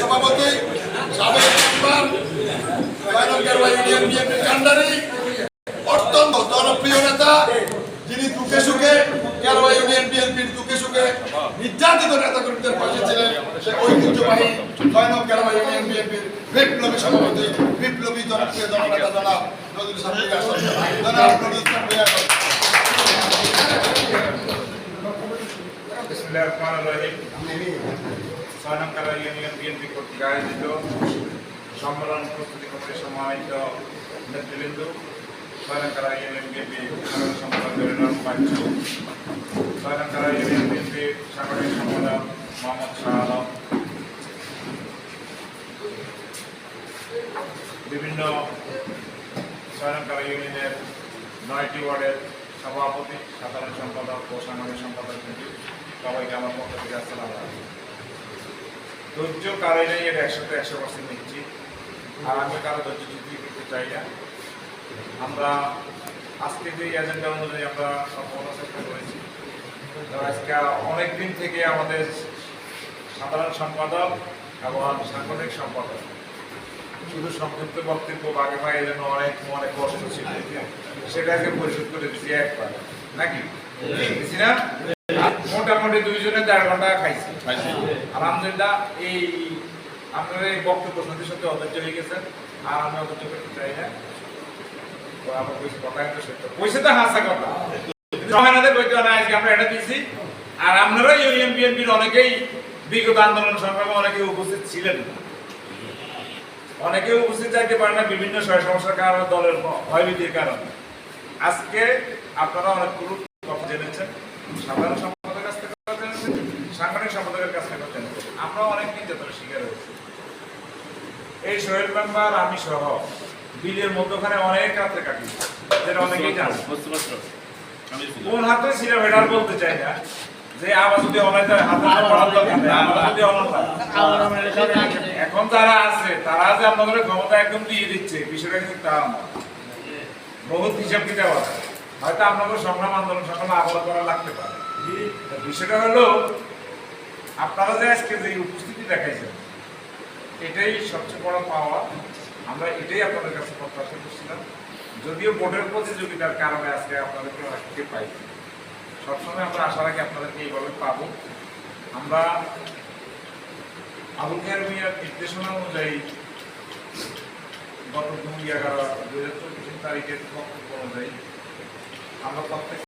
সভাপতি, সাবেক member বায়নকারবা union বিএনপির কান্ডারি অত্যন্ত জনপ্রিয় নেতা, যিনি দুঃখে সুখে কেরবা ইউনিয়ন বিএনপির দুঃখে সুখে নির্যাতিত নেতা কর্মীদের পাশে ছিলেন, সে ঐতিহ্যবাহী জয়নব কেরবা ইউনিয়ন বিএনপির বিপ্লবী সভাপতি, বিপ্লবী জনপ্রিয় জননেতা জনাব জনাব নজরুল ইসলাম ছয় নং কারা ইউনিয়ন বিএনপি কর্তৃক আয়োজিত সম্মেলন প্রস্তুতি কমিটির সম্মানিত নেতৃবৃন্দ, ছয় নং কারা ইউনিয়ন বিএনপি সাধারণ সম্পাদক পাচ্ছ ছয় নং কারা ইউনিয়ন বিএনপি সাংগঠনিক সম্পাদক মোহাম্মদ শাহ আলম, বিভিন্ন ছয় নং ইউনিয়নের নয়টি ওয়ার্ডের সভাপতি, সাধারণ সম্পাদক ও সাংগঠনিক সম্পাদক সবাইকে আমার পক্ষ থেকে আসসালাম ধৈর্য কারও নেই, এটা একশোতে একশো পার্সেন্ট নিচ্ছি। আর আমি কারও ধৈর্য চুক্তি করতে চাই না। আমরা আজকে যে এজেন্ডা অনুযায়ী আমরা সম্পূর্ণ চেষ্টা করেছি আজকে অনেক দিন থেকে আমাদের সাধারণ সম্পাদক এবং সাংগঠনিক সম্পাদক, শুধু সংক্ষিপ্ত বক্তব্য বাগে ভাগে যেন অনেক অনেক কষ্ট ছিল। সেটাকে পরিশোধ করে দিচ্ছি একবার। নাকি? না? মোটামুটি দুইজনে দেড় ঘণ্টা খাইছি। আলহামদুলিল্লাহ এই আপনার এই বক্তব্য অধৈর্য হয়ে গেছে আর আমি অধৈর্য করতে চাই না। আমার কথা কিন্তু সত্য। কইছে তো হাসা কথা। সহায়নাদের কইতে না আজকে আমরা এটা দিয়েছি। আর আপনারা ইউনিয়ন বিএনপির অনেকেই বিগত আন্দোলন সংগ্রামে অনেকে উপস্থিত ছিলেন। অনেকে উপস্থিত চাইতে পারে না বিভিন্ন সয় সমস্যার কারণে দলের ভয়ভীতির কারণে। আজকে আপনারা অনেকগুলো কথা জেনেছেন। সাধারণ সম্পাদকের কাছ থেকে কথা জেনেছেন সাংগঠনিক সম্পাদকের কাছ থেকে কথা জেনেছেন আমরা এই সোহেল মেম্বার আমি সহ বিলের মধ্যখানে অনেক রাত্রে কাটি যেটা অনেকেই জানে। কোন হাতে এটা আর বলতে চাই না, যে আবার যদি অনেক হাতে এখন যারা আছে, তারা যে আপনাদের ক্ষমতা একদম দিয়ে দিচ্ছে, বিষয়টা কিন্তু তা না। বহুত হিসাব কিতাব আছে। হয়তো আপনাদের সংগ্রাম আন্দোলন, সংগ্রাম আবহাওয়া করা লাগতে পারে। বিষয়টা হলো আপনারা যে আজকে যে উপস্থিতি দেখাইছেন, এটাই সবচেয়ে বড় পাওয়া। আমরা এটাই আপনাদের কাছে প্রত্যাশা করছিলাম। যদিও বোর্ডের প্রতিযোগিতার কারণে আজকে আপনাদেরকে অনেককে পাই সবসময় আমরা আশা রাখি আপনাদেরকে এইভাবে পাবো। আমরা আবুল খায়ের মিয়ার নির্দেশনা অনুযায়ী গত দুই এগারো দুই হাজার চব্বিশ তারিখের বক্তব্য অনুযায়ী আমরা প্রত্যেক